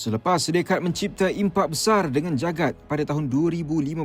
Selepas sedekat mencipta impak besar dengan jagat pada tahun 2015,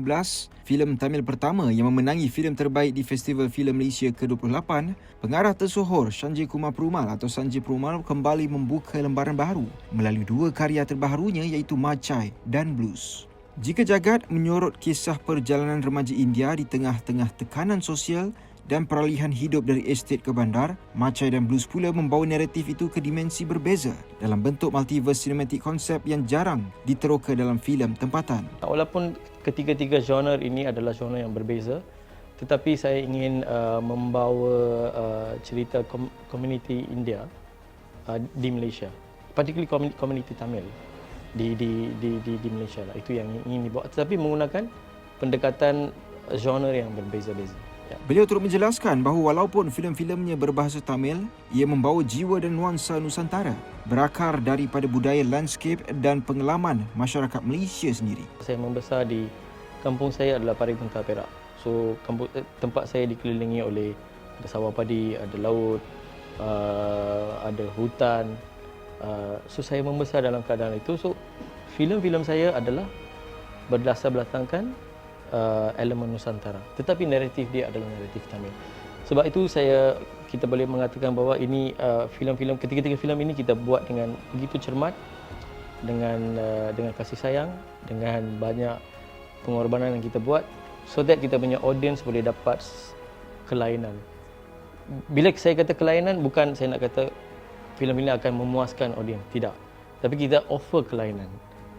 filem Tamil pertama yang memenangi filem terbaik di Festival Filem Malaysia ke-28, pengarah tersohor Sanjay Kumar Perumal atau Sanjay Perumal kembali membuka lembaran baru melalui dua karya terbaharunya iaitu Macai dan Blues. Jika jagat menyorot kisah perjalanan remaja India di tengah-tengah tekanan sosial dan peralihan hidup dari estet ke bandar, Macai dan Blues pula membawa naratif itu ke dimensi berbeza dalam bentuk multiverse cinematic concept yang jarang diteroka dalam filem tempatan. Walaupun ketiga-tiga genre ini adalah genre yang berbeza, tetapi saya ingin uh, membawa uh, cerita kom- komuniti India uh, di Malaysia, particularly komuniti Tamil di di di di, di Malaysia lah. Itu yang ingin dibawa, tetapi menggunakan pendekatan genre yang berbeza-beza. Ya. Beliau turut menjelaskan bahawa walaupun filem-filemnya berbahasa Tamil, ia membawa jiwa dan nuansa Nusantara, berakar daripada budaya landscape dan pengalaman masyarakat Malaysia sendiri. Saya membesar di kampung saya adalah Paribunta Perak. So kampung, eh, tempat saya dikelilingi oleh ada sawah padi, ada laut, uh, ada hutan. Uh, so saya membesar dalam keadaan itu. So filem-filem saya adalah berdasar belakangkan uh, elemen Nusantara. Tetapi naratif dia adalah naratif Tamil. Sebab itu saya kita boleh mengatakan bahawa ini uh, filem-filem ketiga-tiga filem ini kita buat dengan begitu cermat dengan uh, dengan kasih sayang, dengan banyak pengorbanan yang kita buat so that kita punya audience boleh dapat kelainan. Bila saya kata kelainan bukan saya nak kata filem ini akan memuaskan audience, tidak. Tapi kita offer kelainan.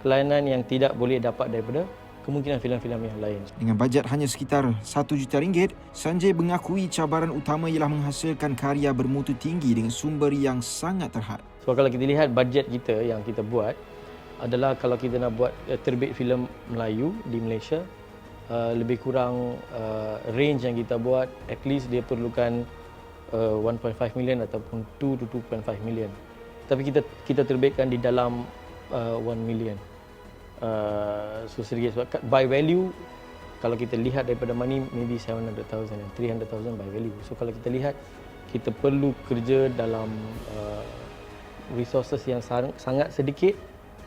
Kelainan yang tidak boleh dapat daripada kemungkinan filem-filem yang lain. Dengan bajet hanya sekitar 1 juta ringgit, Sanjay mengakui cabaran utama ialah menghasilkan karya bermutu tinggi dengan sumber yang sangat terhad. Sebab kalau kita lihat bajet kita yang kita buat adalah kalau kita nak buat uh, terbit filem Melayu di Malaysia uh, lebih kurang uh, range yang kita buat at least dia perlukan uh, 1.5 million ataupun 2 to 2.5 million. Tapi kita kita terbitkan di dalam uh, 1 million. Uh, so sedikit sebab by value kalau kita lihat daripada money maybe 700,000 and 300,000 by value. So kalau kita lihat kita perlu kerja dalam uh, resources yang sang- sangat sedikit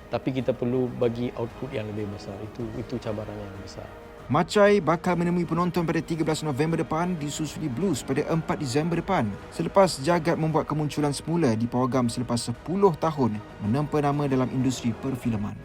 tapi kita perlu bagi output yang lebih besar. Itu itu cabaran yang besar. Macai bakal menemui penonton pada 13 November depan di Susuli Blues pada 4 Disember depan selepas jagat membuat kemunculan semula di pawagam selepas 10 tahun menempa nama dalam industri perfilman.